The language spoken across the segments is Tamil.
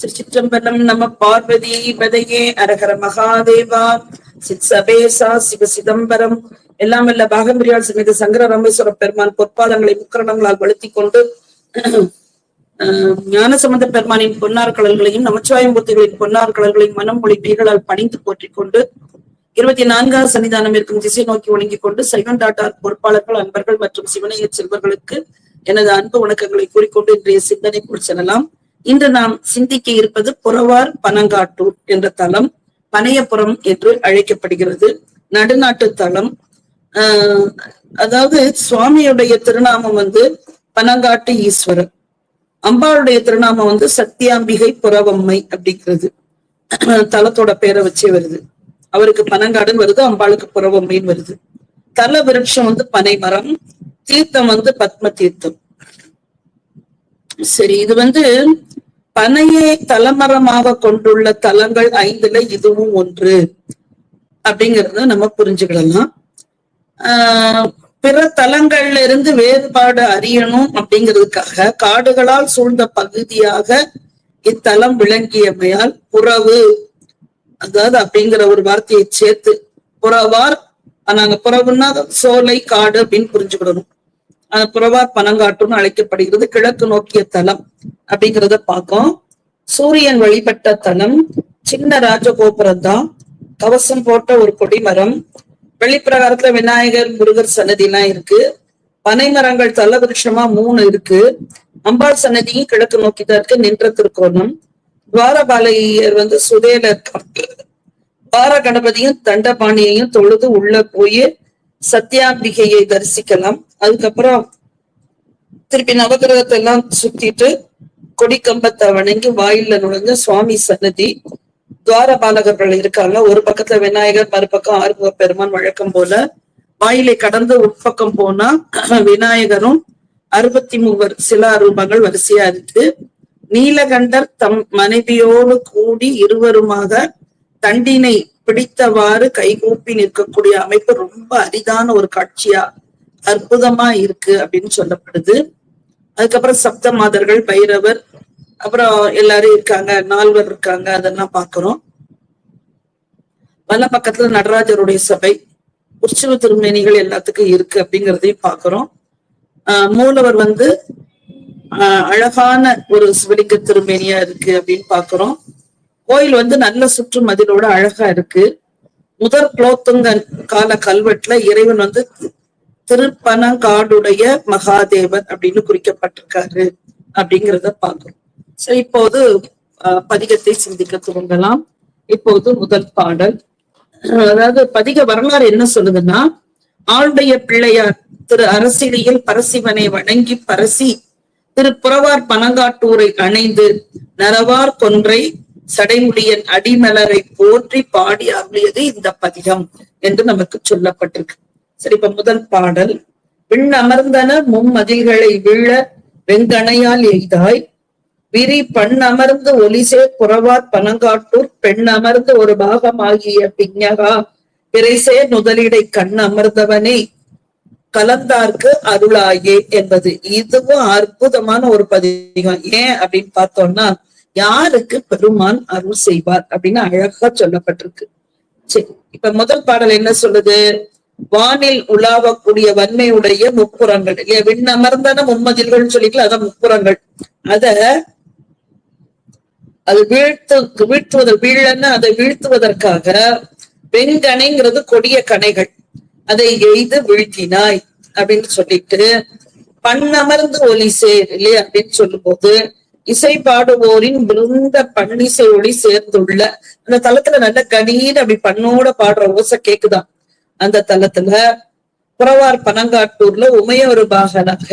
திருச்சிற்றம்பலம் நம பார்வதி பதையே அரகர மகாதேவா. சித் சபேசா சிவ சிதம்பரம். எல்லாம் வல்ல பாகம்பிரியால் சமேத சங்கர ராமேஸ்வர பெருமான் பொற்பாதங்களை முக்கரணங்களால் வலுத்தி கொண்டு ஆஹ் ஞான சம்பந்த பெருமானின் பொன்னார் கடல்களையும் நமச்சிவாயம்பூர்த்திகளின் பொன்னார் கடல்களையும் மனம் மொழி மெய்களால் பணிந்து போற்றிக் கொண்டு இருபத்தி நான்காவது சன்னிதானம் இருக்கும் திசை நோக்கி ஒழுங்கிக் கொண்டு சைவன் டாட்டார் பொறுப்பாளர்கள் அன்பர்கள் மற்றும் சிவனைய செல்வர்களுக்கு எனது அன்பு வணக்கங்களை கூறிக்கொண்டு இன்றைய சிந்தனைக்குள் செல்லலாம். இன்று நாம் சிந்திக்க இருப்பது புறவார் பனங்காட்டூர் என்ற தலம் பனையபுரம் என்று அழைக்கப்படுகிறது. நடுநாட்டு தலம் ஆஹ் அதாவது சுவாமியுடைய திருநாமம் வந்து பனங்காட்டு ஈஸ்வரர். அம்பாளுடைய திருநாமம் வந்து சத்தியாம்பிகை புறவம்மை அப்படிங்கிறது. தலத்தோட பேரை வச்சே வருது. அவருக்கு பனங்காடுன்னு வருது அம்பாளுக்கு புறவம்மைன்னு வருது. தல விருட்சம் வந்து பனை மரம் தீர்த்தம் வந்து பத்ம தீர்த்தம். சரி இது வந்து பனையை தலமரமாக கொண்டுள்ள தலங்கள் ஐந்துல இதுவும் ஒன்று அப்படிங்கறத நம்ம புரிஞ்சுக்கிடலாம். ஆஹ் பிற தலங்கள்ல இருந்து வேறுபாடு அறியணும் அப்படிங்கிறதுக்காக காடுகளால் சூழ்ந்த பகுதியாக இத்தலம் விளங்கியமையால் புறவு அதாவது அப்படிங்கிற ஒரு வார்த்தையை சேர்த்து புறவார் நாங்க புறவுன்னா சோலை காடு அப்படின்னு புரிஞ்சுக்கிடணும். புறவார் பனங்காற்றுன்னு அழைக்கப்படுகிறது கிழக்கு நோக்கிய தலம் அப்படிங்கிறத பார்க்கும் சூரியன் வழிபட்ட தலம் சின்ன ராஜகோபுரம் தான் கவசம் போட்ட ஒரு கொடிமரம். வெளிப்பிரகாரத்துல விநாயகர் முருகர் சன்னதி எல்லாம் இருக்கு. பனை மரங்கள் தல விருஷமா மூணு இருக்கு. அம்பாள் சன்னதியும் கிழக்கு நோக்கி தான் இருக்கு நின்ற திருக்கோணம். துவாரபாலையர் வந்து சுதேல துவார கணபதியும் தண்டபாணியையும் தொழுது உள்ள போய் சத்யாம்பிகையை தரிசிக்கலாம். அதுக்கப்புறம் திருப்பி நவகிரகத்தை எல்லாம் சுத்திட்டு கொடிக்கம்பத்தை வணங்கி வாயில நுழைஞ்ச சுவாமி சன்னதி துவாரபாலகர்கள் இருக்காங்க. ஒரு பக்கத்துல விநாயகர் மறுபக்கம் ஆறுமுக பெருமான் வழக்கம் போல வாயிலை கடந்து உட்பக்கம் போனா விநாயகரும் அறுபத்தி மூவர் சில ரூபங்கள் வரிசையா இருக்கு. நீலகண்டர் தம் மனைவியோடு கூடி இருவருமாக தண்டினை பிடித்தவாறு கைகூப்பி நிற்கக்கூடிய அமைப்பு ரொம்ப அரிதான ஒரு காட்சியா அற்புதமா இருக்கு அப்படின்னு சொல்லப்படுது. அதுக்கப்புறம் சப்த மாதர்கள் பைரவர் அப்புறம் எல்லாரும் இருக்காங்க நால்வர் இருக்காங்க அதெல்லாம் பாக்குறோம் வல்ல பக்கத்துல நடராஜருடைய சபை உற்சவ திருமேனிகள் எல்லாத்துக்கும் இருக்கு அப்படிங்கிறதையும் பாக்குறோம் ஆஹ் மூலவர் வந்து ஆஹ் அழகான ஒரு சிவலிங்க திருமேனியா இருக்கு அப்படின்னு பாக்குறோம் கோயில் வந்து நல்ல சுற்று மதிலோட அழகா இருக்கு. முதற் குலோத்துங்கன் கால கல்வெட்டுல இறைவன் வந்து திருப்பனங்காடுடைய மகாதேவன் அப்படின்னு குறிக்கப்பட்டிருக்காரு அப்படிங்கிறத பார்க்கிறோம். சரி இப்போது ஆஹ் பதிகத்தை சிந்திக்க துவங்கலாம். இப்போது முதல் பாடல். அதாவது பதிக வரலாறு என்ன சொல்லுதுன்னா ஆளுடைய பிள்ளையார் திரு அரசியலில் பரசிவனை வணங்கி பரசி திரு புறவார் பனங்காட்டூரை அணைந்து நரவார் கொன்றை சடைமுடியன் அடிமலரை போற்றி பாடி அருளியது இந்த பதிகம் என்று நமக்கு சொல்லப்பட்டிருக்கு. சரி இப்ப முதல் பாடல். விண் அமர்ந்தன மும்மதில்களை வீழ வெங்கணையால் எய்தாய். விரி பண் அமர்ந்து ஒலிசே புறவார் பனங்காட்டூர். பெண் அமர்ந்து ஒரு பாகமாகிய பிஞகா பிறைசே முதலிடை கண் அமர்ந்தவனே கலந்தார்க்கு அருளாயே என்பது. இதுவும் அற்புதமான ஒரு பதிகம். ஏன் அப்படின்னு பார்த்தோம்னா யாருக்கு பெருமான் அருள் செய்வார் அப்படின்னு அழகா சொல்லப்பட்டிருக்கு. சரி இப்ப முதல் பாடல் என்ன சொல்லுது? வானில் உலாவக்கூடிய வன்மையுடைய முப்புறங்கள். இல்லையா விண்ணமர்ந்தன மும்மதில்கள் சொல்லிக்கல அதான் முப்புறங்கள். அத அது வீழ்த்து வீழ்த்துவதற்கு வீழன்னு அதை வீழ்த்துவதற்காக வெண்கணைங்கிறது கொடிய கணைகள். அதை எய்து வீழ்த்தினாய் அப்படின்னு சொல்லிட்டு பண்ணமர்ந்து ஒலி சேர் இல்லையா அப்படின்னு சொல்லும் போது இசை பாடுவோரின் விருந்த பன்னிசை ஒளி சேர்ந்துள்ள அந்த தளத்துல நல்ல கணீர் அப்படி பண்ணோட பாடுற ஓசை கேக்குதான். அந்த தளத்துல புறவார் பனங்காட்டூர்ல உமையவர் பாகனாக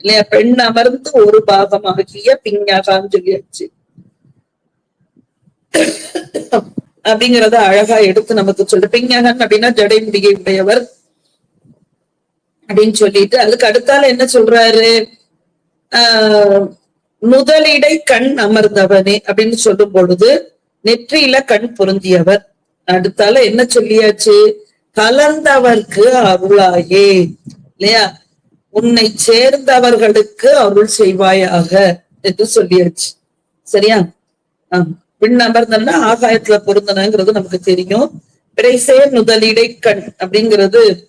இல்லையா? பெண் அமர்ந்து ஒரு பாகமாகிய பிஞகான்னு சொல்லியாச்சு அப்படிங்கறத அழகா எடுத்து நமக்கு சொல்லு பிஞ்ஞாகன் அப்படின்னா ஜடைமுடியை உடையவர் அப்படின்னு சொல்லிட்டு அதுக்கு அடுத்தால என்ன சொல்றாரு? ஆஹ் முதலிடை கண் அமர்ந்தவனே அப்படின்னு சொல்லும் பொழுது நெற்றியில கண் பொருந்தியவர். அடுத்தால என்ன சொல்லியாச்சு? கலந்தவர்க்கு அருளாயே. இல்லையா? உன்னை சேர்ந்தவர்களுக்கு அருள் செய்வாயாக என்று சொல்லியாச்சு. சரியா? ஆஹ் விண் அமர்ந்தன்னா ஆகாயத்துல பொருந்தனங்கிறது நமக்கு தெரியும். பிறைசேர் முதலிடை கண் அப்படிங்கிறது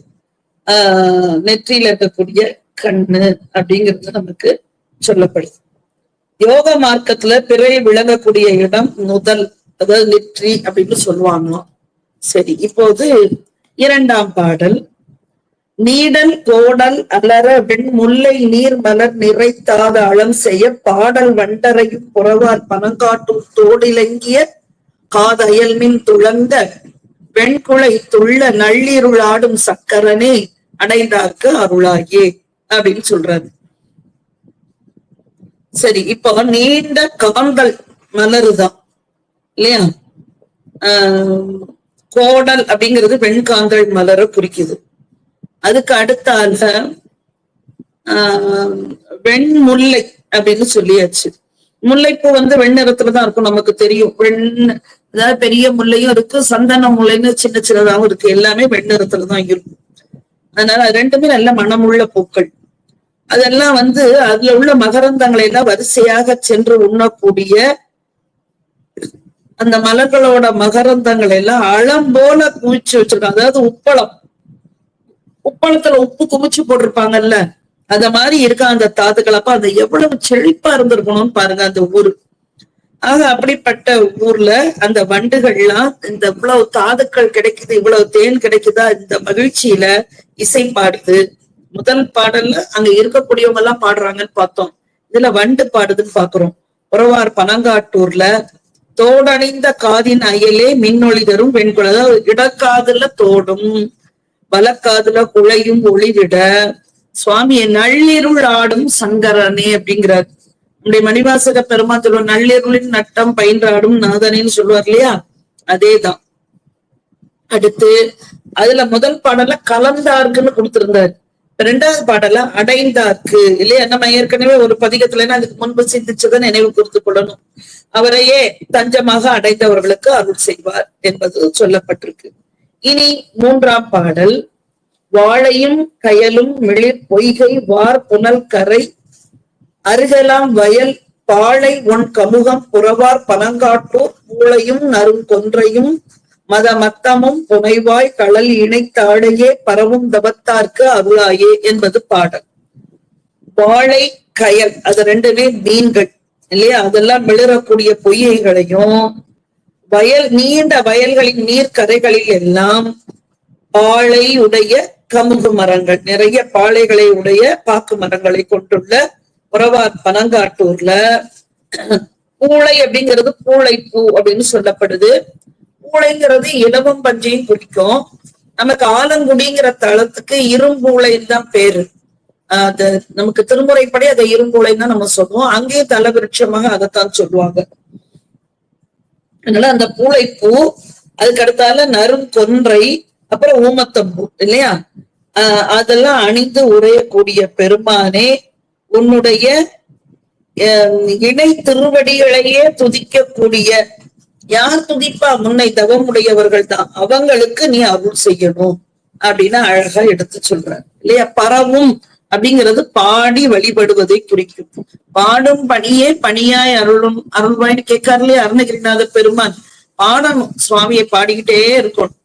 ஆஹ் நெற்றியில இருக்கக்கூடிய கண்ணு அப்படிங்கிறது நமக்கு சொல்லப்படுது. யோக மார்க்கத்துல பிறை விளங்கக்கூடிய இடம் முதல் அதாவது நெற்றி அப்படின்னு சொல்லுவாங்களாம் சரி இப்போது இரண்டாம் பாடல். நீடல் கோடல் அலர வெண்முல்லை நீர் மலர் நிறைத்தாத அளம் செய்ய பாடல் வண்டரையும் புறவார் பனங்காட்டும் தோடிலங்கிய காதயல்மின் துளந்த வெண்குலை துள்ள நள்ளிருளாடும் சக்கரனே அடைந்தார்க்கு அருளாயே அப்படின்னு சொல்றாரு. சரி இப்போ நீண்ட காந்தல் மலருதான். இல்லையா? ஆஹ் கோடல் அப்படிங்கிறது வெண்காந்தல் மலர குறிக்குது. அதுக்கு அடுத்தால ஆஹ் வெண்முல்லை அப்படின்னு சொல்லியாச்சு. முல்லைப்பூ வந்து வெண்ணிறத்துலதான் இருக்கும் நமக்கு தெரியும். வெண் அதாவது பெரிய முல்லையும் இருக்கு சந்தன முல்லைன்னு சின்ன சின்னதாகவும் இருக்கு. எல்லாமே வெண்ணிறத்துலதான் இருக்கும். அதனால ரெண்டுமே நல்ல மனமுள்ள பூக்கள். அதெல்லாம் வந்து அதுல உள்ள மகரந்தங்களை எல்லாம் வரிசையாக சென்று உண்ணக்கூடிய அந்த மலர்களோட மகரந்தங்களை எல்லாம் அளம் போல குவிச்சு வச்சிருக்காங்க. அதாவது உப்பளம். உப்பளத்துல உப்பு குமிச்சு போட்டிருப்பாங்கல்ல. அத மாதிரி இருக்க அந்த தாதுக்கள். அப்ப அது எவ்வளவு செழிப்பா இருந்திருக்கணும்னு பாருங்க அந்த ஊரு. ஆக அப்படிப்பட்ட ஊர்ல அந்த வண்டுகள்லாம் இந்த இவ்வளவு தாதுக்கள் கிடைக்குது இவ்வளவு தேன் கிடைக்குதா இந்த மகிழ்ச்சியில இசை பாடுது. முதல் பாடல்ல அங்க இருக்கக்கூடியவங்க எல்லாம் பாடுறாங்கன்னு பார்த்தோம். இதுல வண்டு பாடுதுன்னு பாக்குறோம். உறவார் பனங்காட்டூர்ல தோடணிந்த காதின் அயலே மின்னொளி தரும் வெண்குழ இடக்காதுல தோடும் வலக்காதுல குழையும் ஒளிவிட. சுவாமியை நள்ளிருள் ஆடும் சங்கரனே அப்படிங்கிறார். நம்முடைய மணிவாசக பெருமா சொல்லுவார் நள்ளிருளின் நட்டம் பயின்றாடும் நாதனேன்னு சொல்லுவார் இல்லையா? அதேதான். அடுத்து அதுல முதல் பாடல கலந்தார்க்குன்னு கொடுத்திருந்தார். ரெண்டாவது பாடல அடைந்தாக்கு இல்லையா நம்ம ஏற்கனவே ஒரு பதிகத்துல அதுக்கு முன்பு சிந்திச்சதை நினைவு கூர்த்து கொள்ளணும். அவரையே தஞ்சமாக அடைந்தவர்களுக்கு அருள் செய்வார் என்பது சொல்லப்பட்டிருக்கு. இனி மூன்றாம் பாடல். வாழையும் கயலும் மிளிர் பொய்கை வார் புனல் கரை. அருகலாம் வயல் பாழை ஒன் கமுகம் புறவார் பனங்காட்டூர். பூளையும் நறுங்கொன்றையும் மத மத்தமும் புனைவாய் கடல் இணைத்தாடையே பரவும் தபத்தார்க்கு அருளாயே என்பது பாடல். வாழை கயல் அது ரெண்டுமே மீன்கள் இல்லையா? அதெல்லாம் மிளறக்கூடிய பொய்யைகளையும் வயல் நீண்ட வயல்களின் நீர்க்கரைகளில் எல்லாம் பாழை உடைய கமுகு மரங்கள் நிறைய பாளைகளை உடைய பாக்கு மரங்களை கொண்டுள்ள உறவார் பனங்காட்டூர்ல பூளை அப்படிங்கிறது பூளை பூ அப்படின்னு சொல்லப்படுது. பூளைங்கிறது இலவம் பஞ்சையும் குறிக்கும். நமக்கு ஆலங்குடிங்கிற தளத்துக்கு இரும்பூளைன்னு தான் பேரு அது நமக்கு திருமுறைப்படி அதை இரும்பூளைன்னு தான் நம்ம சொல்லுவோம். அங்கேயும் தலவிருட்சமாக அதைத்தான் சொல்லுவாங்க. அதனால அந்த பூளைப்பூ அதுக்கு அடுத்தால நரும் கொன்றை அப்புறம் ஊமத்தம்பூ இல்லையா? ஆஹ் அதெல்லாம் அணிந்து உரையக்கூடிய பெருமானே உன்னுடைய அஹ் இணை திருவடிகளையே துதிக்கக்கூடிய யார் துதிப்பா? முன்னை தவமுடையவர்கள் தான் அவங்களுக்கு நீ அருள் செய்யணும் அப்படின்னு அழகா எடுத்து சொல்ற இல்லையா? பரவும் அப்படிங்கிறது பாடி வழிபடுவதை குறிக்கும். பாடும் பணியே பணியாய் அருளும் அருள்வாய்னு கேட்காரு இல்லையா? அருணகிரிநாத பெருமான். பாடணும். சுவாமியை பாடிக்கிட்டே இருக்கணும்.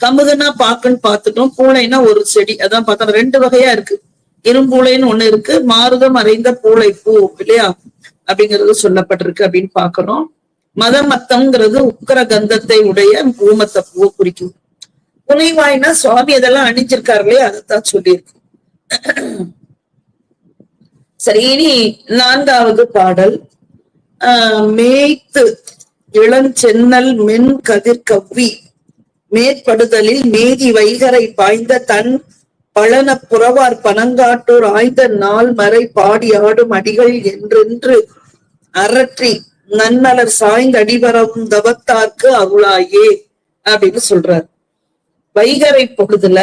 கமுதுன்னா பாக்குன்னு பார்த்துட்டோம். பூளைனா ஒரு செடி. அதான் பார்த்தோம். ரெண்டு வகையா இருக்கு. இரும்பூளைன்னு ஒண்ணு இருக்கு. மாறுதம் அறைந்த பூளை பூ இல்லையா? அப்படிங்கிறது சொல்லப்பட்டிருக்கு அப்படின்னு பாக்குறோம் மதமத்தம்ங்கிறது உக்கர கந்தத்தை உடைய பூமத்த பூவை குறிக்கும். புனைவாய்னா சுவாமி அதெல்லாம் அணிஞ்சிருக்காருலே அதைத்தான் சொல்லியிருக்கு. சரி இனி நான்காவது பாடல். ஆஹ் மேய்த்து இளஞ்சென்னல் மென் கதிர் கவ்வி. மேற்படுதலில் மேதி வைகரை பாய்ந்த தன் பழன புறவார் பனங்காட்டூர் ஆய்ந்த நாள் மறை பாடி ஆடும் அடிகள் என்றென்று அரற்றி நன்மலர் சாய்ந்த அடிவரவும் தவத்தார்க்கு அருளாயே அப்படின்னு சொல்றார். வைகரை பொழுதுல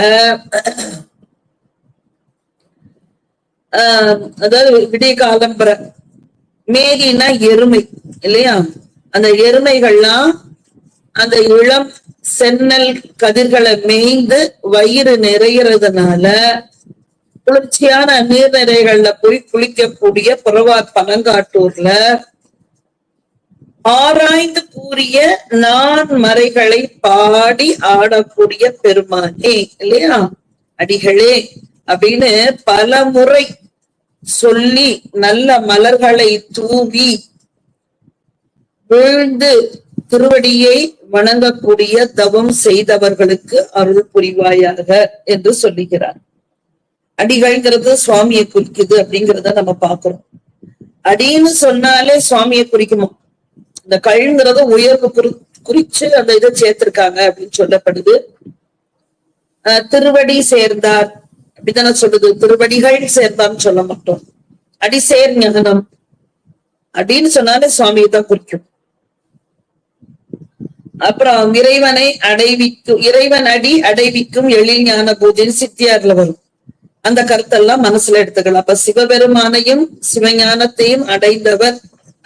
ஆஹ் அதாவது விடிய காலம்பர மேகினா எருமை இல்லையா? அந்த எருமைகள்லாம் அந்த இளம் சென்னல் கதிர்களை மேய்ந்து வயிறு நிறையறதுனால குளிர்ச்சியான நீர்நிலைகள்ல போய் குளிக்கக்கூடிய புறவார் பனங்காட்டூர்ல ஆராய்ந்து கூறிய நான் மறைகளை பாடி ஆடக்கூடிய பெருமானே இல்லையா? அடிகளே அப்படின்னு பல முறை சொல்லி நல்ல மலர்களை தூவி வீழ்ந்து திருவடியை வணங்கக்கூடிய தவம் செய்தவர்களுக்கு அருள் புரிவாயாக என்று சொல்லுகிறார். அடிகள்ங்கிறது சுவாமியை குறிக்குது அப்படிங்கிறத நம்ம பார்க்கிறோம். அடின்னு சொன்னாலே சுவாமியை குறிக்குமா? இந்த கழுங்கிறத உயர்வு குறி குறிச்சு அந்த இதை சேர்த்திருக்காங்க அப்படின்னு சொல்லப்படுது. திருவடி சேர்ந்தார். அப்படித்தானே சொல்லுது? திருவடிகள் சேர்ந்தார்னு சொல்ல மாட்டோம். அடி சேர் ஞானம் அப்படின்னு சொன்னாலே சுவாமியை தான் குறிக்கும். அப்புறம் இறைவனை அடைவிக்கும் இறைவன் அடி அடைவிக்கும் எழில் ஞான பூஜை சித்தியார்ல வரும். அந்த கருத்தெல்லாம் மனசுல எடுத்துக்கலாம். அப்ப சிவபெருமானையும் சிவஞானத்தையும் அடைந்தவர்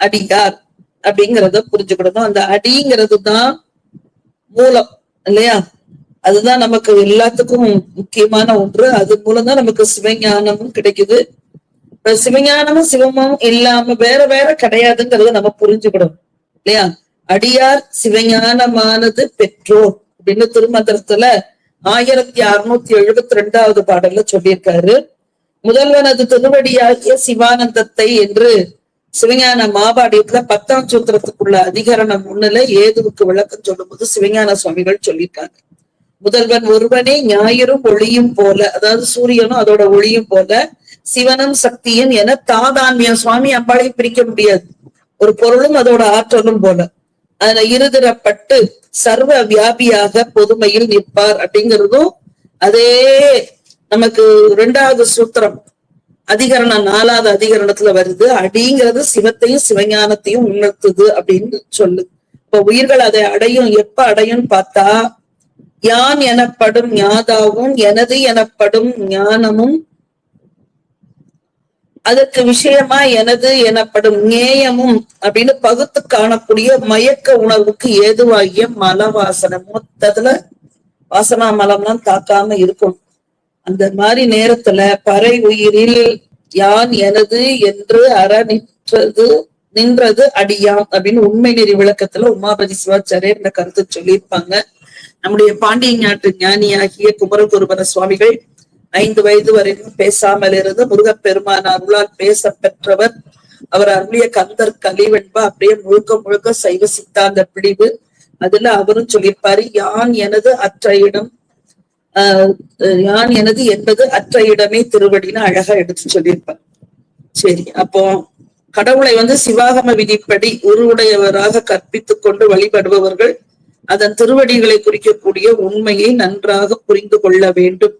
அடியார். அப்படிங்கறத புரிஞ்சுக்கிடணும் அந்த அடிங்கிறது தான் மூலம் இல்லையா? அதுதான் நமக்கு எல்லாத்துக்கும் முக்கியமான ஒன்று. அது மூலம் தான் நமக்கு சிவஞானமும் கிடைக்குது. இப்ப சிவஞானமும் சிவமும் இல்லாம வேற வேற கிடையாதுங்கிறத நம்ம புரிஞ்சுக்கணும் இல்லையா? அடியார் சிவஞானமானது பெற்றோர் அப்படின்னு திருமந்திரத்துல ஆயிரத்தி அறுநூத்தி எழுபத்தி ரெண்டாவது பாடல்ல சொல்லியிருக்காரு. முதல்வனது திருவடியாகிய சிவானந்தத்தை என்று சிவஞான மாபாடியத்துல பத்தாம் சூத்திரத்துக்குள்ள அதிகரணம் ஒண்ணுல ஏதுவுக்கு விளக்கம் சொல்லும் போது சிவஞான சுவாமிகள் சொல்லியிருக்காங்க. முதல்வன் ஒருவனே ஞாயிறும் ஒளியும் போல அதாவது சூரியனும் அதோட ஒளியும் போல சிவனும் சக்தியும் என தாதான்மியம். சுவாமி அம்பாளையும் பிரிக்க முடியாது. ஒரு பொருளும் அதோட ஆற்றலும் போல. அதுல இருதிரப்பட்டு சர்வ வியாபியாக பொதுமையில் நிற்பார் அப்படிங்கிறதும் அதே நமக்கு இரண்டாவது சூத்திரம். அதிகரணம் நாலாவது அதிகரணத்துல வருது. அடிங்கிறது சிவத்தையும் சிவஞானத்தையும் உணர்த்துது அப்படின்னு சொல்லு. இப்ப உயிர்கள் அதை அடையும் எப்ப அடையும் பார்த்தா யான் எனப்படும் ஞாதாவும் எனது எனப்படும் ஞானமும் அதற்கு விஷயமா எனது எனப்படும் நேயமும் அப்படின்னு பகுத்து காணக்கூடிய மயக்க உணர்வுக்கு ஏதுவாகிய மல வாசனை மொத்தத்துல வாசனா மலம்லாம் தாக்காம இருக்கும் அந்த மாதிரி நேரத்துல பறை உயிரில் யான் எனது என்று அற நின்றது நின்றது அடியான் அப்படின்னு உண்மை நெறி விளக்கத்துல உமாபதி சிவாச்சாரியர் இந்த கருத்து சொல்லியிருப்பாங்க. நம்முடைய பாண்டிய ஞாட்டு ஞானியாகிய குமரகுருபர சுவாமிகள் ஐந்து வயது வரைக்கும் பேசாமல் இருந்து முருகப்பெருமான் அருளால் பேச பெற்றவர். அவர் அருளிய கந்தர் கலிவெண்பா அப்படியே முழுக்க முழுக்க சைவ சித்தாந்த பிடிவு அதுல அவரும் சொல்லியிருப்பாரு யான் எனது அற்ற இடம் யான் எனது என்பது அற்ற இடமே திருவடின்னு அழகா எடுத்து சொல்லியிருப்பார். சரி அப்போ கடவுளை வந்து சிவாகம விதிப்படி உருவுடையவராக கற்பித்துக் கொண்டு வழிபடுபவர்கள் அதன் திருவடிகளை குறிக்கக்கூடிய உண்மையை நன்றாக புரிந்து கொள்ள வேண்டும்.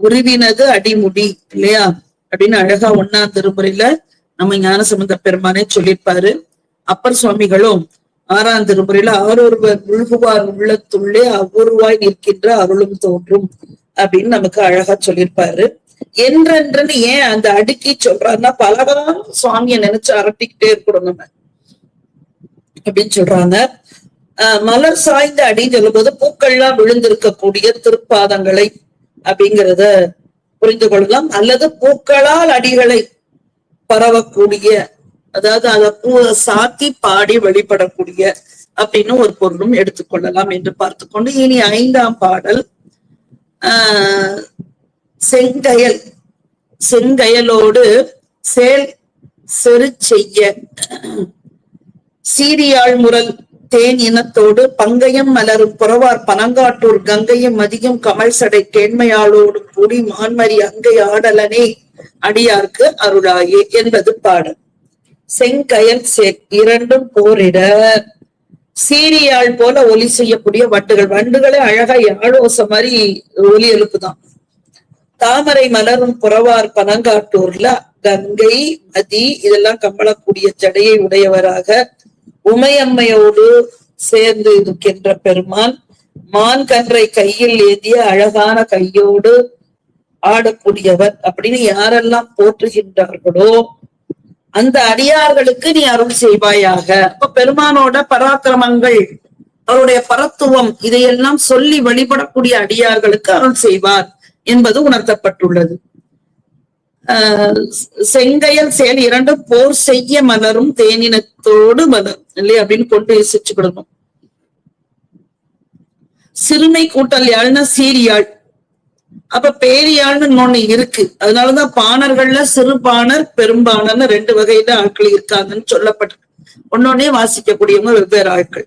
உருவினது அடிமுடி இல்லையா? அப்படின்னு அழகா ஒன்னா திருமுறையில நம்ம ஞானசம்பந்த பெருமானே சொல்லியிருப்பாரு. அப்பர் சுவாமிகளும் ஆறாம் திருமுறையில ஆரொருவர் உள்குவார் உள்ளத்துள்ளே அவ்வொருவாய் நிற்கின்ற அருளும் தோன்றும் அப்படின்னு நமக்கு அழகா சொல்லியிருப்பாரு. என்றென்றன்னு ஏன் அந்த அடுக்கி சொல்றாருன்னா பலகாலம் சுவாமியை நினைச்சு அரட்டிக்கிட்டே இருக்கணும் நம்ம அப்படின்னு சொல்றாங்க. ஆஹ் மலர் சாய்ந்த அடின்னு சொல்லும்போது பூக்கள்லாம் விழுந்திருக்கக்கூடிய திருப்பாதங்களை அப்படிங்கிறத புரிந்து கொள்ளலாம். அல்லது பூக்களால் அடிகளை பரவக்கூடிய அதாவது அத பூவை சாத்தி பாடி வழிபடக்கூடிய அப்படின்னு ஒரு பொருளும் எடுத்துக்கொள்ளலாம் என்று பார்த்துக்கொண்டு இனி ஐந்தாம் பாடல் ஆஹ் செங்கயல். செங்கயலோடு சேல் செரு செய்ய சீரியாழ் முரல் தேன் இனத்தோடு பங்கயம் மலரும் புறவார் பனங்காட்டூர் கங்கையும் மதியும் கமல் சடை கேண்மையாளோடும் கூடி மான்மரி அங்கை ஆடலனே அடியார்க்கு அருளாயே என்பது பாடல். செங்கயல் சே இரண்டும் போரிட. சீரியாள் போல ஒலி செய்யக்கூடிய வண்டுகள் வண்டுகளே அழகா யாழோச மாதிரி ஒலி எழுப்புதான். தாமரை மலரும் புறவார் பனங்காட்டூர்ல கங்கை மதி இதெல்லாம் கம்பளக்கூடிய ஜடையை உடையவராக உமையம்மையோடு சேர்ந்து இருக்கின்ற பெருமான் மான் கன்றை கையில் ஏந்திய அழகான கையோடு ஆடக்கூடியவர். அப்படின்னு யாரெல்லாம் போற்றுகின்றார்களோ அந்த அடியார்களுக்கு நீ அருள் செய்வாயாக. அப்ப பெருமானோட பராக்கிரமங்கள் அவருடைய பரத்துவம் இதையெல்லாம் சொல்லி வழிபடக்கூடிய அடியார்களுக்கு அருள் செய்வார் என்பது உணர்த்தப்பட்டுள்ளது. ஆஹ் செங்கையல் செயல் இரண்டும் போர் செய்ய மலரும் தேனினத்தோடு மலர் இல்லையா? அப்படின்னு கொண்டு யோசிச்சுக்கிடணும். சிறுமை கூட்டல் யாழ்னா சீரியாழ். அப்ப பேரியாழ்னு ஒண்ணு இருக்கு. அதனாலதான் பாணர்கள்ல சிறுபாணர் பெரும்பாணர்னு ரெண்டு வகையில ஆட்கள் இருக்காங்கன்னு சொல்லப்பட்டிருக்கு. ஒன்னொன்னே வாசிக்கக்கூடியவங்க வெவ்வேறு ஆட்கள்.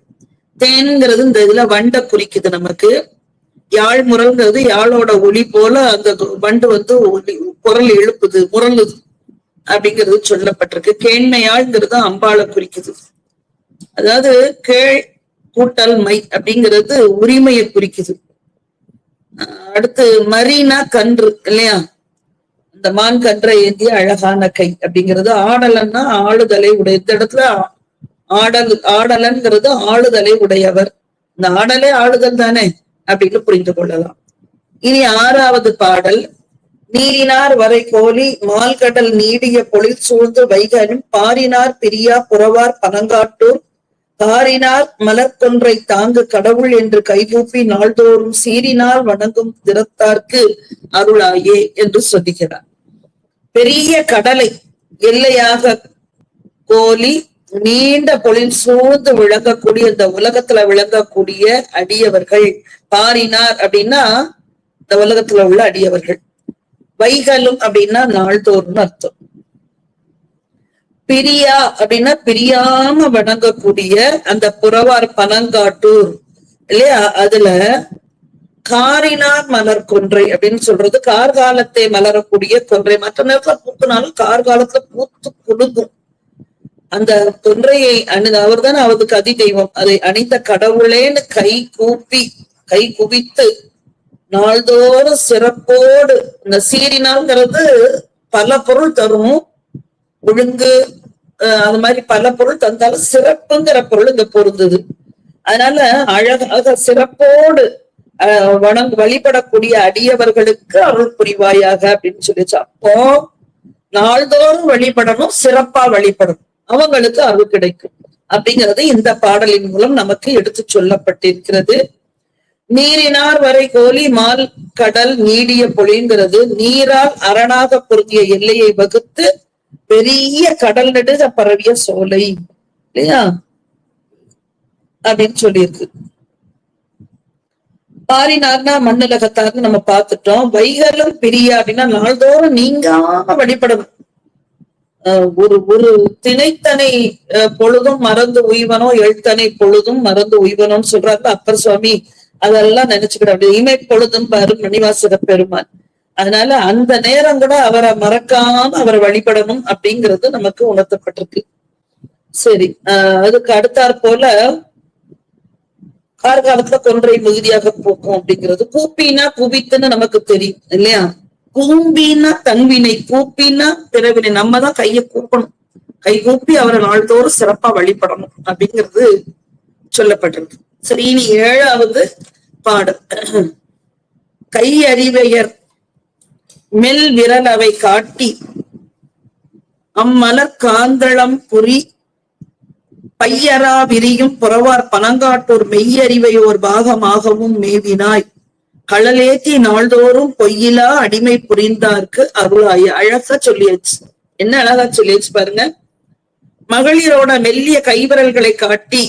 தேன்ங்கிறது இந்த இதுல வண்டை குறிக்குது நமக்கு. யாழ் முரல்ங்கிறது யாழோட ஒளி போல அந்த வண்டு வந்து ஒளி குரல் எழுப்புது முரளுது அப்படிங்கிறது சொல்லப்பட்டிருக்கு. கேண்மையாழ்ங்கிறது அம்பாளை குறிக்குது. அதாவது கேள் கூட்டல் மை அப்படிங்கிறது உரிமையை குறிக்குது. அடுத்து மரீனா கன்று இல்லையா? இந்த மான் கன்றை ஏந்திய அழகான கை அப்படிங்கிறது ஆடலன்னா ஆளுதலை உடைய இந்த இடத்துல ஆடல் ஆடலன்கிறது ஆளுதலை உடையவர். இந்த ஆடலே ஆளுதல் தானே அப்படின்னு புரிந்து கொள்ளலாம். இனி ஆறாவது பாடல் நீரினார் வரை கோலி மால்கடல் நீடிய பொழில் சூழ்ந்து வைகனும் பாரினார் பிரியா புறவார் பனங்காட்டூர் ஆறினார் மலர்கொன்றை தாங்கு கடவுள் என்று கைகூப்பி நாள்தோறும் சீரினால் வணங்கும் திறத்தார்க்கு அருளாயே என்று சொல்லுகிறார். பெரிய கடலை எல்லையாக கோலி நீண்ட பொழில் சூழ்ந்து விளங்கக்கூடிய இந்த உலகத்துல விளங்கக்கூடிய அடியவர்கள். பாரினார் அப்படின்னா இந்த உலகத்துல உள்ள அடியவர்கள். வைகலும் அப்படின்னா நாள்தோறும் அர்த்தம். பிரியா அப்படின்னா பிரியாம வணங்கக்கூடிய அந்த புறவார் பனங்காட்டூர் இல்லையா? அதுல காரினார் மலர் கொன்றை அப்படின்னு சொல்றது கார்காலத்தை மலரக்கூடிய கொன்றை. மற்ற நேரத்துல பூக்குனாலும் கார்காலத்துல பூத்து குழுங்கும் அந்த கொன்றையை அணி அவர்தான் அவருக்கு அதி தெய்வம் அதை அணிந்த கடவுளேன்னு கை கூப்பி கை குவித்து நாள்தோறும் சிறப்போடு இந்த சீரினாங்கிறது பல பொருள் தரும். ஒழுங்கு அது மாதிரி பல பொருள் தந்தாலும் சிறப்புங்கிற பொருள் இங்க பொருந்தது. அதனால அழகாக சிறப்போடு அஹ் வணங் வழிபடக்கூடிய அடியவர்களுக்கு அருள் புரிவாயாக அப்படின்னு சொல்லிச்சு. அப்போ நாள்தோறும் வழிபடணும் சிறப்பா வழிபடணும். அவங்களுக்கு அருள் கிடைக்கும். அப்படிங்கிறது இந்த பாடலின் மூலம் நமக்கு எடுத்து சொல்லப்பட்டிருக்கிறது. நீரினார் வரை கோலி மால் கடல் நீடிய பொழிங்கிறது நீரால் அரணாக பொருந்திய எல்லையை வகுத்து பெரிய கடல் நெடுக பரவிய சோலை இல்லையா? அப்படின்னு சொல்லியிருக்கு. பாரினார்னா மண்ணுலகத்தார்னு நம்ம பார்த்துட்டோம். வைகலும் பிரியா அப்படின்னா நாள்தோறும் நீங்காம வழிபடணும். ஒரு ஒரு திணைத்தனை பொழுதும் மறந்து உய்வனோ எழுத்தனை பொழுதும் மறந்து உய்வனோன்னு சொல்றாங்க அப்பர் சுவாமி. அதெல்லாம் நினைச்சுக்கிட முடியாது இமை பொழுதும் பாரு மணிவாசக பெருமான். அதனால அந்த நேரம் கூட அவரை மறக்காம அவரை வழிபடணும் அப்படிங்கிறது நமக்கு உணர்த்தப்பட்டிருக்கு. சரி ஆஹ் அதுக்கு அடுத்தாற் போல கார்காலத்துல கொன்றை மிகுதியாக போக்கும் அப்படிங்கிறது. கூப்பினா குவித்துன்னு நமக்கு தெரியும் இல்லையா? கூம்பினா தன்வினை கூப்பினா பிறவினை. நம்ம தான் கையை கூப்பணும் கை கூப்பி அவரை நாள்தோறும் சிறப்பா வழிபடணும் அப்படிங்கிறது சொல்லப்பட்டிருக்கு. சரி இனி ஏழாவது பாடல். கை அறிவையர் மெல் விரல் அவை காட்டி அம்மலர் காந்தளம் புரி பையரா விரியும் புறவார் பனங்காட்டூர் மெய்யறிவையோர் பாகமாகவும் மேவினாய். களலேத்தி நாள்தோறும் பொய்யிலா அடிமை புரிந்தார்க்கு அருளாய. அழகா சொல்லியாச்சு. என்ன அழகா சொல்லியாச்சு பாருங்க. மகளிரோட மெல்லிய கைவிரல்களை காட்டி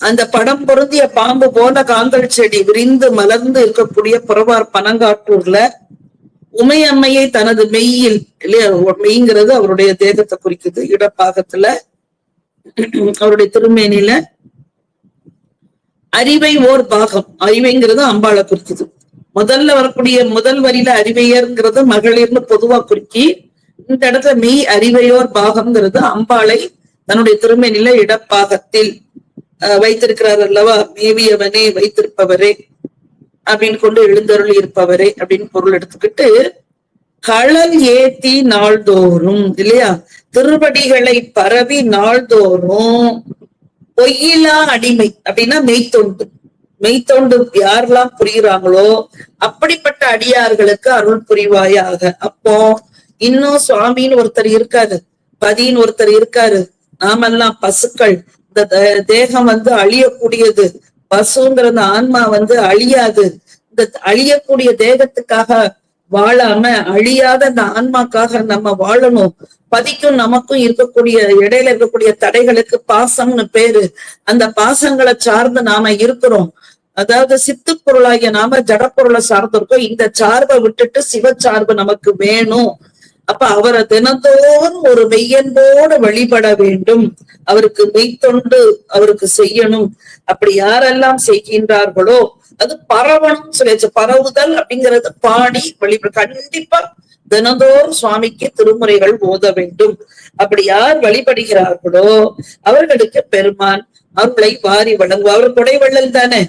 அந்த படம் பொருந்திய பாம்பு போல காந்தல் செடி விரிந்து மலர்ந்து இருக்கக்கூடிய புறவார் பனங்காட்டூர்ல உமையம்மையை தனது மெய்யில் இல்லையா மெய்ங்கிறது அவருடைய தேகத்தை குறிக்குது. இடப்பாகத்துல அவருடைய திருமேனில அறிவை ஓர் பாகம். அறிவைங்கிறது அம்பாளை குறிக்குது. முதல்ல வரக்கூடிய முதல் வரியில அறிவையர்ங்கிறது மகளிர்னு பொதுவா குறிக்கி இந்த இடத்துல மெய் அறிவையோர் பாகம்ங்கிறது அம்பாளை தன்னுடைய திருமேனில இடப்பாகத்தில் வைத்திருக்கிறார் அல்லவா? மேவியவனே வைத்திருப்பவரே. அப்படின்னு கொண்டு எழுந்தருள் இருப்பவரே அப்படின்னு பொருள் எடுத்துக்கிட்டு களல் ஏத்தி நாள்தோறும் இல்லையா? திருவடிகளை பரவி நாள்தோறும் பொய்யிலா அடிமை அப்படின்னா மெய்த்தொண்டு. மெய்த்தொண்டு யாரெல்லாம் புரியுறாங்களோ அப்படிப்பட்ட அடியார்களுக்கு அருள் புரிவாயாக. அப்போ இன்னும் சுவாமின்னு ஒருத்தர் இருக்காரு பதின்னு ஒருத்தர் இருக்காரு. நாமெல்லாம் பசுக்கள். இந்த தேகம் வந்து அழியக்கூடியது. பசுங்கிற அந்த ஆன்மா வந்து அழியாது. இந்த அழியக்கூடிய தேகத்துக்காக வாழாம அழியாத அந்த ஆன்மாக்காக நம்ம வாழணும். பதிக்கும் நமக்கும் இருக்கக்கூடிய இடையில இருக்கக்கூடிய தடைகளுக்கு பாசம்னு பேரு. அந்த பாசங்களை சார்ந்து நாம இருக்கிறோம். அதாவது சித்து பொருளாகிய நாம ஜடப்பொருளை சார்ந்திருக்கோம். இந்த சார்பை விட்டுட்டு சிவ சார்பு நமக்கு வேணும். அப்ப அவரை தினந்தோறும் ஒரு மெய்யன்போடு வழிபட வேண்டும். அவருக்கு மெய்த்தொண்டு அவருக்கு செய்யணும். அப்படி யாரெல்லாம் செய்கின்றார்களோ அது பரவணும் சொல்லியாச்சு பரவுதல் அப்படிங்கிறது பாடி வழிபட கண்டிப்பா தினந்தோறும் சுவாமிக்கு திருமுறைகள் ஓத வேண்டும். அப்படி யார் வழிபடுகிறார்களோ அவர்களுக்கு பெருமான் அருளை வாரி வழங்குவார். அவர் கொடை வள்ளல் தானே?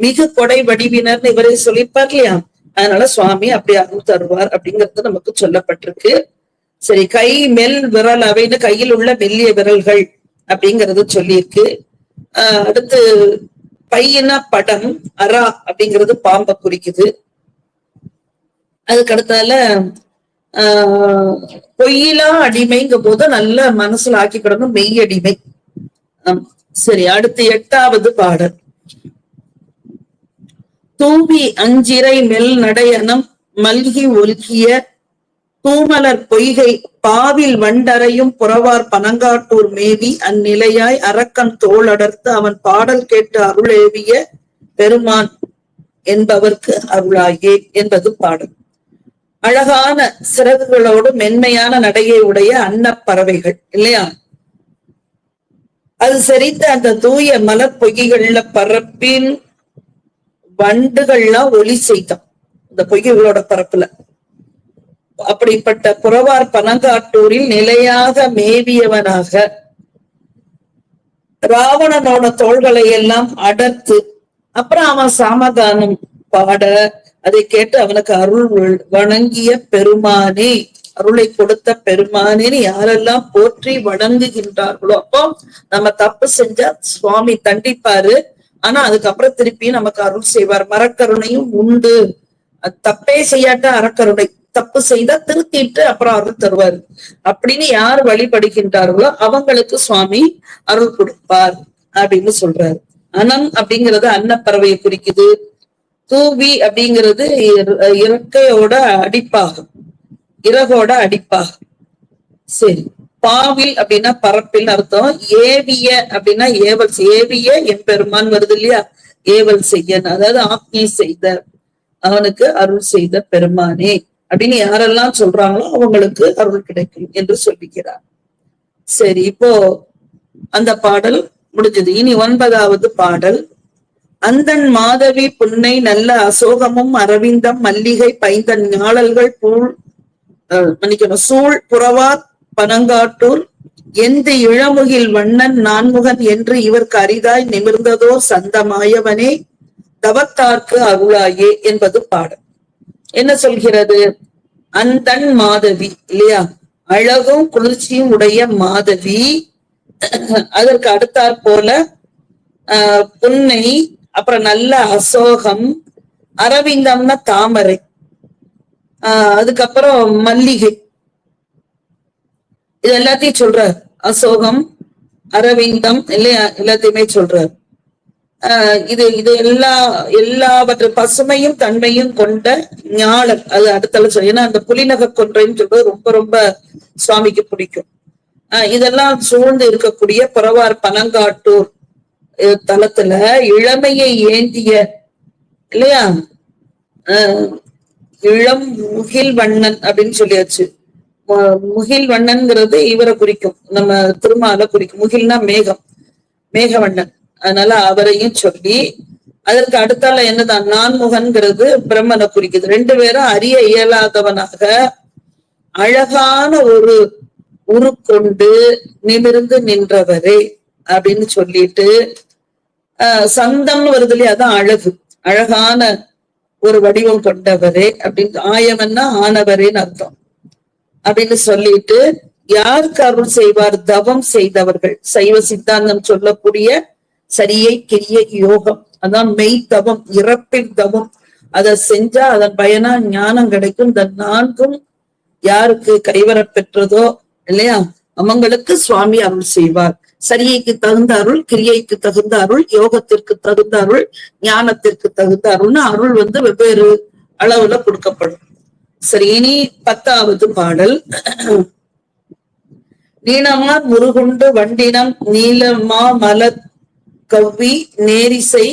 மிகு கொடை வடிவினர்னு இவரை சொல்லிப்பார் இல்லையா? அதனால சுவாமி அப்படி அருள் தருவார் அப்படிங்கிறது நமக்கு சொல்லப்பட்டிருக்கு. சரி கை மெல் விரல் அவைன்னு கையில் உள்ள மெல்லிய விரல்கள் அப்படிங்கறது சொல்லியிருக்கு. ஆஹ் அடுத்து பையன படம் அரா அப்படிங்கிறது பாம்பை குறிக்குது. அதுக்கு அடுத்தால ஆஹ் பொய்யிலா அடிமைங்கும் போது நல்ல மனசுல ஆக்கிக்கிடணும் மெய் அடிமை சரி அடுத்து எட்டாவது பாடல். தூவி அஞ்சிரை மெல் நடையனம் மல்கி ஒல்கிய தூமலர் பொய்கை பாவில் வண்டரையும் புறவார் பனங்காட்டூர் மேவி அந்நிலையாய் அரக்கன் தோளடர்த்து அவன் பாடல் கேட்டு அருளேவிய பெருமான் என்பவர்க்கு அருளாயே என்பது பாடல். அழகான சிறகுகளோடு மென்மையான நடையை உடைய அன்னப்பறவைகள் இல்லையா? அது சரித்த அந்த தூய மலர் பொய்கைகள்ல பரப்பின் வண்டுகள்லாம் ஒலி செய்தான் இந்த பொய்கைகளோட பரப்புல. அப்படிப்பட்ட புறவார் பனங்காட்டூரில் நிலையாக மேவியவனாக ராவணனோட தோள்களை எல்லாம் அடர்த்து அப்புறம் அவன் சாமகானம் பாட அதை கேட்டு அவனுக்கு அருள் வணங்கிய பெருமானே அருளை கொடுத்த பெருமானேன்னு யாரெல்லாம் போற்றி வணங்குகின்றார்களோ அப்போ நம்ம தப்பு செஞ்சா சுவாமி தண்டிப்பாரு. ஆனா அதுக்கப்புறம் திருப்பி நமக்கு அருள் செய்வார். மரக்கருணையும் உண்டு. தப்பே செய்யாட்ட அறக்கருணை. தப்பு செய்தா திருத்திட்டு அப்புறம் அருள் தருவார். அப்படின்னு யார் வழிபடுகின்றார்களோ அவங்களுக்கு சுவாமி அருள் கொடுப்பார் அப்படின்னு சொல்றாரு. அனம் அப்படிங்கிறது அன்னப்பறவையை குறிக்குது. தூவி அப்படிங்கிறது இறக்கையோட அடிப்பாகும். இறகோட அடிப்பாகும். சரி. பாவில் அப்படின்னா பரப்பில் அர்த்தம். ஏவிய அப்படின்னா ஏவல் செய்- ஏவிய எம்பெருமான் வருது இல்லையா? ஏவல் செய்யன். அதாவது ஆக்ஞை செய்த அவனுக்கு அருள் செய்த பெருமானே. அப்படின்னு யாரெல்லாம் சொல்றாங்களோ அவங்களுக்கு அருள் கிடைக்கும் என்று சொல்லுகிறார். சரி இப்போ அந்த பாடல் முடிஞ்சது. இனி ஒன்பதாவது பாடல். அந்தன் மாதவி புன்னை நல்ல அசோகமும் அரவிந்தம் மல்லிகை பைந்தன் ஞாழல்கள் பூள் மன்னிக்கணும் சூழ் புறவா பனங்காட்டூர் எந்த இளமுகில் வண்ணன் நான்முகன் என்று இவர்க்கு அரிதாய் நிமிர்ந்ததோ சந்தமாயவனே தவத்தார்க்கு அருளாயே என்பது பாடல் என்ன சொல்கிறது? அந்தன் மாதவி இல்லையா? அழகும் குளிர்ச்சியும் உடைய மாதவி. அதற்கு அடுத்தாற் போல ஆஹ் புன்னை அப்புறம் நல்ல அசோகம் அரவிந்தம்னா தாமரை. ஆஹ் அதுக்கப்புறம் மல்லிகை. இது எல்லாத்தையும் சொல்றார். அசோகம் அரவிந்தம் இல்லையா? எல்லாத்தையுமே சொல்றார். ஆஹ் இது இது எல்லா எல்லாவற்ற பசுமையும் தன்மையும் கொண்ட ஞாழல் அது அடுத்தால சொல்ல ஏன்னா அந்த புலிநக கொன்றைன்னு சொல்றது ரொம்ப ரொம்ப சுவாமிக்கு பிடிக்கும். ஆஹ் இதெல்லாம் சூழ்ந்து இருக்கக்கூடிய புறவார் பனங்காட்டூர் தளத்துல தலத்துல இளமையை ஏந்திய இல்லையா? ஆஹ் இளம் முகில் வண்ணன் அப்படின்னு சொல்லியாச்சு. முகில் வண்ணன்ங்கிறது இவரை குறிக்கும். நம்ம திருமால குறிக்கும். முகில்னா மேகம். மேகவண்ணன். அதனால அவரையும் சொல்லி அதற்கு அடுத்தால என்னதான்? நான்முகன்கிறது பிரம்மனை குறிக்குது. ரெண்டு பேரும் அறிய இயலாதவனாக அழகான ஒரு உருக்கொண்டு நிமிர்ந்து நின்றவரே அப்படின்னு சொல்லிட்டு ஆஹ் சந்தம்னு வருது இல்லையா? அதான் அழகு. அழகான ஒரு வடிவம் கொண்டவரே அப்படின்னு. ஆயவன்னா ஆனவரேன்னு அர்த்தம். அப்படின்னு சொல்லிட்டு யாருக்கு அருள் செய்வார் தவம் செய்தவர்கள்? சைவ சித்தாந்தம் சொல்லக்கூடிய சரியை கிரிய யோகம். அதான் மெய் தவம் இறப்பின் தவம். அதை செஞ்சா அதன் பயனா ஞானம் கிடைக்கும். இந்த நான்கும் யாருக்கு கைவரப் பெற்றதோ இல்லையா? அவங்களுக்கு சுவாமி அருள் செய்வார். சரியைக்கு தகுந்த அருள் கிரியைக்கு தகுந்த அருள் யோகத்திற்கு தகுந்த அருள் ஞானத்திற்கு தகுந்த அருள்னு அருள் வந்து வெவ்வேறு அளவுல கொடுக்கப்படும். சரி இனி பத்தாவது பாடல். நீளமார் முருகுண்டு வண்டினம் நீலமா மல கவ்வி நேரிசை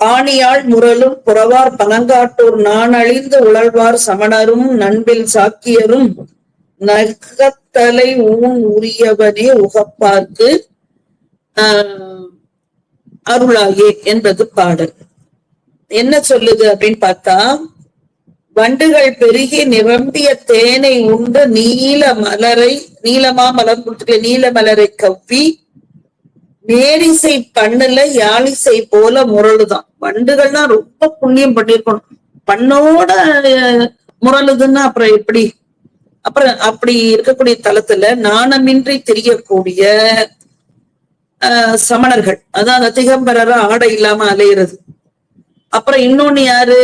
ஆணியாள் முரலும் புறவார் பனங்காட்டூர் நாணழிந்து உழல்வார் சமணரும் நண்பில் சாக்கியரும் நகத்தலை ஊன் உரியவனே உகப்பார்க்கு ஆஹ் அருளாயே என்பது பாடல். என்ன சொல்லுது அப்படின்னு பார்த்தா வண்டுகள் பெருகி நிரம்பிய தேனை உண்டு நீல மலரை நீலமா மலர் கொடுத்துருக்க நீல மலரை கவ்வி நேரிசை பண்ணுல யாழிசை போல முரளுதான் வண்டுகள்னா ரொம்ப புண்ணியம் பண்ணிருக்கணும். பண்ணோட முரளுதுன்னா அப்புறம் எப்படி? அப்புறம் அப்படி இருக்கக்கூடிய தளத்துல நாணமின்றி தெரியக்கூடிய சமணர்கள். அதான் அந்த திகம்பரரா ஆடை இல்லாம அலையிறது. அப்புறம் இன்னொன்னு யாரு?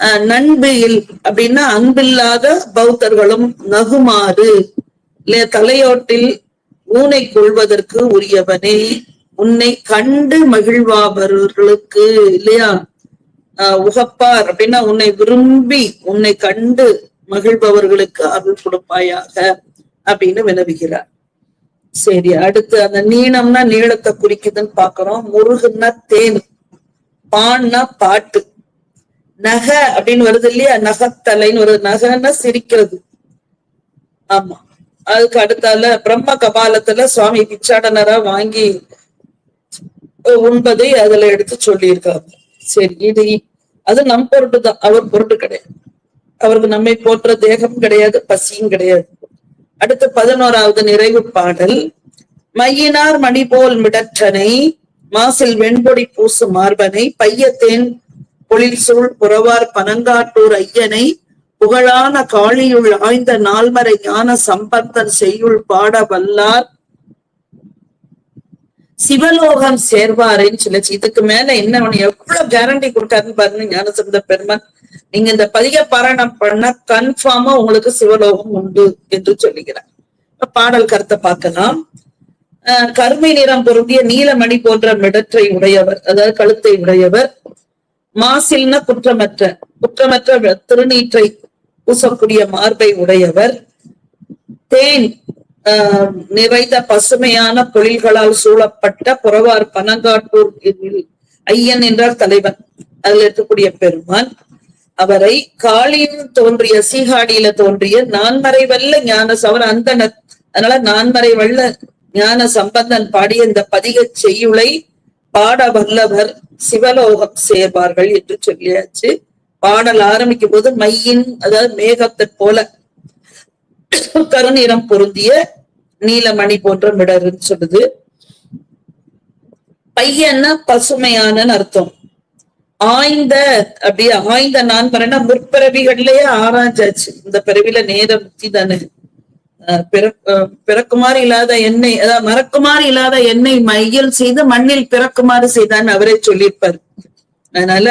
நண்பு இல் அப்படின்னா அன்பில்லாத பௌத்தர்களும் நகுமாறு. இல்லையா தலையோட்டில் ஊனை கொள்வதற்கு உரியவனே உன்னை கண்டு மகிழ்வாபவர்களுக்கு இல்லையா? ஆஹ் உகப்பார் அப்படின்னா உன்னை விரும்பி உன்னை கண்டு மகிழ்பவர்களுக்கு அருள் கொடுப்பாயாக அப்படின்னு வினவுகிறார். சரி அடுத்து அந்த நீளம்னா நீளத்தை குறிக்குதுன்னு பாக்குறோம் முருகுன்னா தேன் பான்னா பாட்டு. நகை அப்படின்னு வருது இல்லையா? நகத்தலைன்னு வருது. நகைன்னா சிரிக்கிறது. ஆமா. அதுக்கு அடுத்தால பிரம்ம கபாலத்துல சுவாமி பிச்சாடனரா வாங்கி உண்பதை அதுல எடுத்து சொல்லியிருக்காங்க சரி இது அது நம் பொருட்டு தான். அவர் பொருட்டு கிடையாது. அவருக்கு நம்மை போற்ற தேகம் கிடையாது பசியும் கிடையாது. அடுத்து பதினோராவது நிறைவு பாடல். மையினார் மணி போல் மிடற்றனை மாசில் வெண்பொடி பூசு மார்பனை பையத்தேன் பொழில் சூழ் புறவார் பனங்காட்டூர் ஐயனை புகழான காளியுள் ஆய்ந்த நால்மறை ஞான சம்பந்தன் செய்யுள் பாட வல்லார். சிவலோகம் சேர்வாருன்னு சொல்லிச்சு. இதுக்கு மேல என்ன ஒண்ணு எவ்வளவு கேரண்டி கொடுத்தாருன்னு பாருங்க ஞானசம்பந்த பெருமான். நீங்க இந்த பதிக பாராயணம் பண்ண கன்ஃபார்மா உங்களுக்கு சிவலோகம் உண்டு என்று சொல்லுகிறார். இப்ப பாடல் கருத்தை பார்க்கலாம். கருமை நிறம் பொருந்திய நீலமணி போன்ற மிடற்றை உடையவர் அதாவது கழுத்தை உடையவர் மாசில்ன குற்றமற்ற குற்றமற்ற திருநீற்றை பூசக்கூடிய மார்பை உடையவர். தேன் ஆஹ், நிறைந்த பசுமையான பொழில்களால் சூழப்பட்ட புறவார் பனங்காட்டூர் ஐயன் என்றார் தலைவன். அதில் இருக்கக்கூடிய பெருமான். அவரை காளியில் தோன்றிய சீகாடியில தோன்றிய நான்மறைவல்ல ஞான சவர் அந்தனர் அதனால நான்மறைவல்ல ஞான சம்பந்தன் பாடிய இந்த பதிக செய்யுளை பாட வல்லவர் சிவலோகம் சேர்வார்கள் என்று சொல்லியாச்சு. பாடல் ஆரம்பிக்கும் போது மையின் அதாவது மேகத்தை போல கருநிறம் பொருந்திய நீலமணி போன்ற மிடர்ன்னு சொல்லுது. பையன்னா பசுமையான அர்த்தம். ஆய்ந்த அப்படியே ஆய்ந்த நான் பரனா முற்பிறவிகள்லயே ஆராய்ச்சாச்சு இந்த பிறவில நேர முக்தி தானே. பிறக்குமாறு இல்லாத எண்ணெய் அதாவது மறக்குமாறு இல்லாத எண்ணெய் மையில் செய்து மண்ணில் பிறக்குமாறு செய்தான்னு அவரே சொல்லியிருப்பார். அதனால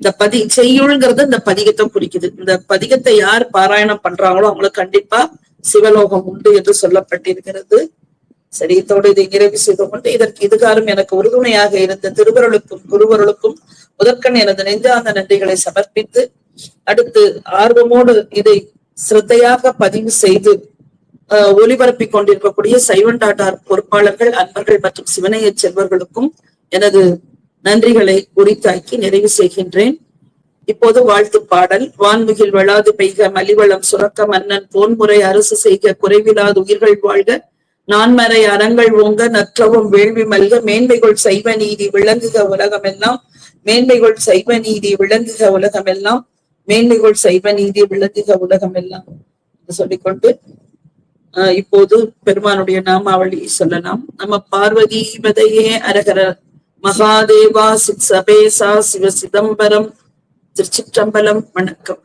இந்த பதி செய்யுள்ங்கிறது இந்த பதிகத்தை குறிக்குது. இந்த பதிகத்தை யார் பாராயணம் பண்றாங்களோ அவங்களுக்கு கண்டிப்பா சிவலோகம் உண்டு என்று சொல்லப்பட்டிருக்கிறது. சரி இதோடு இதை நிறைவு செய்து கொண்டு இதற்கு இதுகாரும் எனக்கு உறுதுணையாக இருந்த திருவருளுக்கும் குருவருளுக்கும் முதற்கண் எனது நெஞ்சார்ந்த நன்றிகளை சமர்ப்பித்து அடுத்து ஆர்வமோடு இதை சிரத்தையாக பதிவு செய்து ஒலிபரப்பிக் கொண்டிருக்கக்கூடிய சைவன் டாட்டார் பொறுப்பாளர்கள் அன்பர்கள் மற்றும் சிவனைய செல்வர்களுக்கும் எனது நன்றிகளை உரித்தாக்கி நிறைவு செய்கின்றேன். இப்போது வாழ்த்து பாடல் வான்முகில் வளாது பெய்க மலிவளம் சுரக்க மன்னன் போன்முறை அரசு செய்க குறைவிலாது உயிர்கள் வாழ்க நான்மறை அறங்கள் ஓங்க நற்றவும் வேள்வி மல்க மேன்மைகள் சைவ நீதி விளங்குக உலகமெல்லாம் மேன்மைகள் சைவ நீதி விளங்குக உலகமெல்லாம் மேன்மைகள் சைவ நீதி விளங்குக உலகமெல்லாம் எல்லாம் சொல்லிக்கொண்டு இப்போது பெருமானுடைய நாமாவளி சொல்லலாம். நம்ம பார்வதி பதையே அரகர மகாதேவா சித் சபேசா சிவ சிதம்பரம் திருச்சிற்றம்பலம் வணக்கம்.